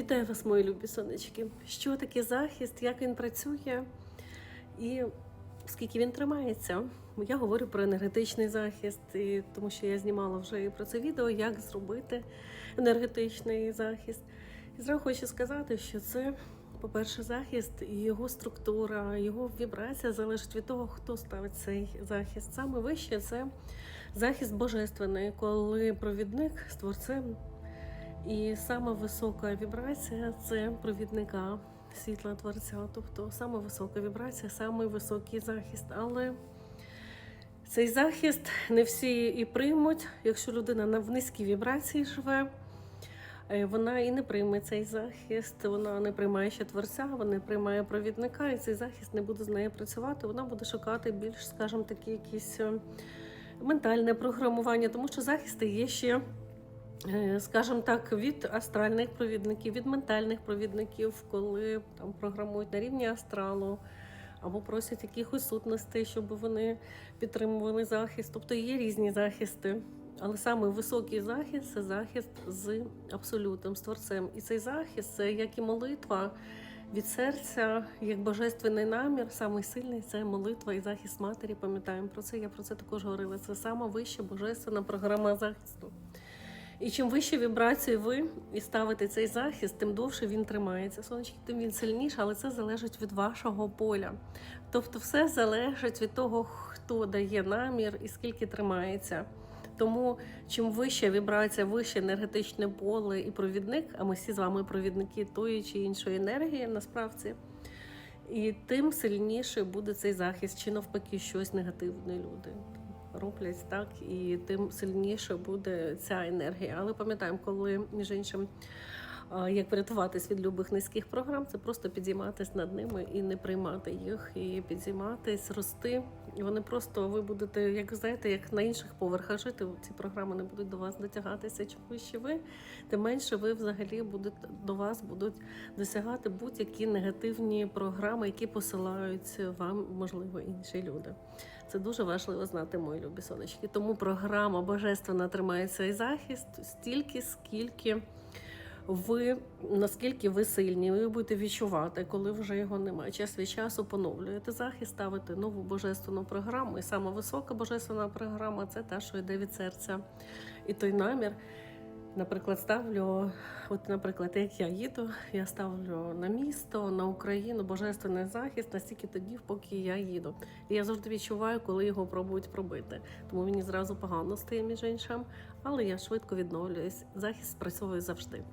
Вітаю вас, мої любі сонечки. Що таке захист, як він працює і скільки він тримається? Я говорю про енергетичний захист, і тому що я знімала вже і про це відео, як зробити енергетичний захист. І зразу хочу сказати, що це, по-перше, захист і його структура, його вібрація залежить від того, хто ставить цей захист. Саме вище це захист божественний, коли провідник з творцем і сама висока вібрація це провідника світла творця. Тобто саме висока вібрація, самий високий захист. Але цей захист не всі і приймуть. Якщо людина на в низькій вібрації живе, е, вона і не прийме цей захист, вона не приймає ще творця, вона не приймає провідника, і цей захист не буде з нею працювати. Вона буде шукати більш, скажімо, такі якісь е, ментальне програмування, тому що захисти є ще скажімо так, від астральних провідників, від ментальних провідників, коли там програмують на рівні астралу. Або просять якихось сутностей, щоб вони підтримували захист. Тобто є різні захисти. Але саме високий захист це захист з абсолютом, з творцем. І цей захист це як і молитва від серця, як божественний намір, самий сильний це молитва і захист матері. Пам'ятаємо про це. Я про це також говорила. Це сама вища божественна програма захисту. І чим вище вібрацію ви і ставите цей захист, тим довше він тримається. Сонечки, тим він сильніше, але це залежить від вашого поля. Тобто, все залежить від того, хто дає намір і скільки тримається. Тому чим вища вібрація, вище енергетичне поле і провідник, а ми всі з вами провідники тої чи іншої енергії, насправді, і тим сильніше буде цей захист, чи навпаки щось негативне люди роблять так, і тим сильніше буде ця енергія. Але пам'ятаємо, коли між іншим. Як врятуватись від любих низьких програм, це просто підійматись над ними і не приймати їх, і підійматись, рости. І вони просто ви будете, як знаєте, як на інших поверхах жити. Ці програми не будуть до вас дотягатися. Чим вище ви, тим менше ви взагалі будете до вас будуть досягати будь-які негативні програми, які посилають вам, можливо, інші люди. Це дуже важливо знати, мої любі сонечки. Тому програма Божественна тримає цей захист стільки, скільки ви наскільки ви сильні, ви будете відчувати, коли вже його немає. Час від часу поновлюєте захист, ставите нову божественну програму. І сама висока божественна програма це та, що йде від серця. І той намір. Наприклад, ставлю, от, наприклад, як я їду, я ставлю на місто, на Україну божественний захист настільки тоді, поки я їду. І я завжди відчуваю, коли його пробують пробити. Тому мені зразу погано стає між іншим, але я швидко відновлююсь. Захист спрацьовує завжди.